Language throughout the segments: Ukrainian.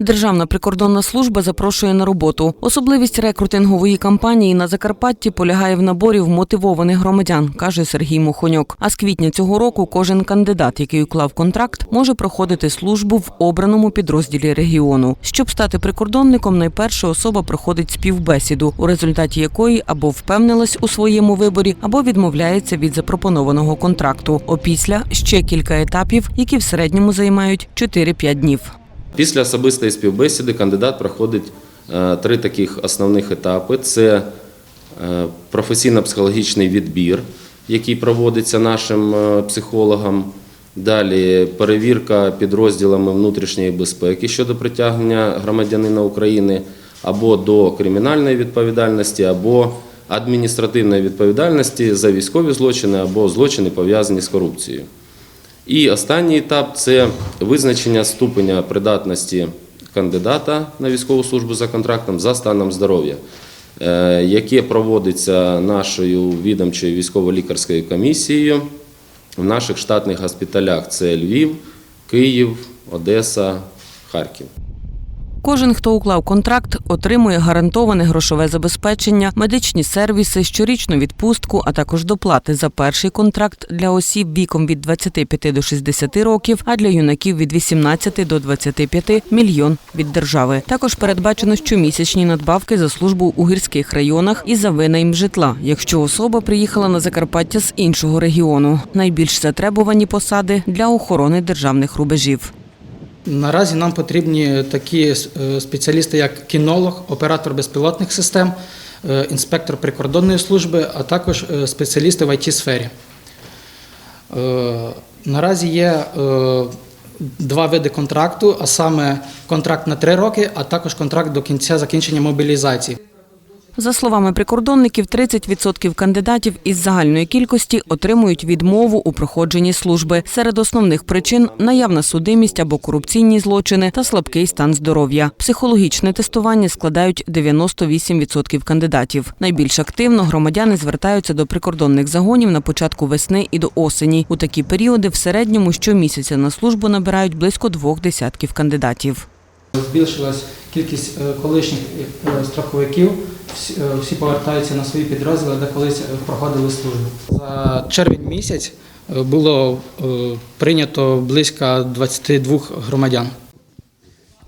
Державна прикордонна служба запрошує на роботу. Особливість рекрутингової кампанії на Закарпатті полягає в наборі вмотивованих громадян, каже Сергій Мухоньок. А з квітня цього року кожен кандидат, який уклав контракт, може проходити службу в обраному підрозділі регіону. Щоб стати прикордонником, найперше особа проходить співбесіду, у результаті якої або впевнилась у своєму виборі, або відмовляється від запропонованого контракту. Опісля ще кілька етапів, які в середньому займають 4-5 днів. Після особистої співбесіди кандидат проходить е, три таких основних етапи: це е, професійно-психологічний відбір, який проводиться нашим е, психологам. Далі перевірка підрозділами внутрішньої безпеки щодо притягнення громадянина України або до кримінальної відповідальності, або адміністративної відповідальності за військові злочини або злочини пов'язані з корупцією. І останній етап це визначення ступеня придатності кандидата на військову службу за контрактом за станом здоров'я, е, яке проводиться нашою відомчою військово-лікарською комісією в наших штатних госпіталях: це Львів, Київ, Одеса, Харків. Кожен, хто уклав контракт, отримує гарантоване грошове забезпечення, медичні сервіси, щорічну відпустку, а також доплати за перший контракт для осіб віком від 25 до 60 років, а для юнаків від 18 до 25 – мільйон від держави. Також передбачено щомісячні надбавки за службу у гірських районах і за винайм житла, якщо особа приїхала на Закарпаття з іншого регіону. Найбільш затребувані посади для охорони державних рубежів. Наразі нам потрібні такі е, спеціалісти, як кінолог, оператор безпілотних систем, е, інспектор прикордонної служби, а також е, спеціалісти в it сфері Наразі є два види контракту, а саме контракт на три роки, а також контракт до кінця закінчення мобілізації. За словами прикордонників, 30% кандидатів із загальної кількості отримують відмову у проходженні служби. Серед основних причин наявна судимість або корупційні злочини та слабкий стан здоров'я. Психологічне тестування складають 98% кандидатів. Найбільш активно громадяни звертаються до прикордонних загонів на початку весни і до осені. У такі періоди в середньому щомісяця на службу набирають близько двох десятків кандидатів. Збільшилась кількість е, колишніх е, страховиків. Всі- е, повертаються на свої підрозділи, де колись е, проходили службу. За червень місяць е, було е, прийнято близько 22 громадян.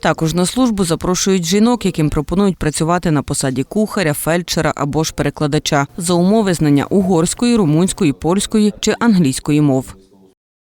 Також на службу запрошують жінок, яким пропонують працювати на посаді кухаря, фельдшера або ж перекладача за умови знання угорської, румунської, польської чи англійської мов.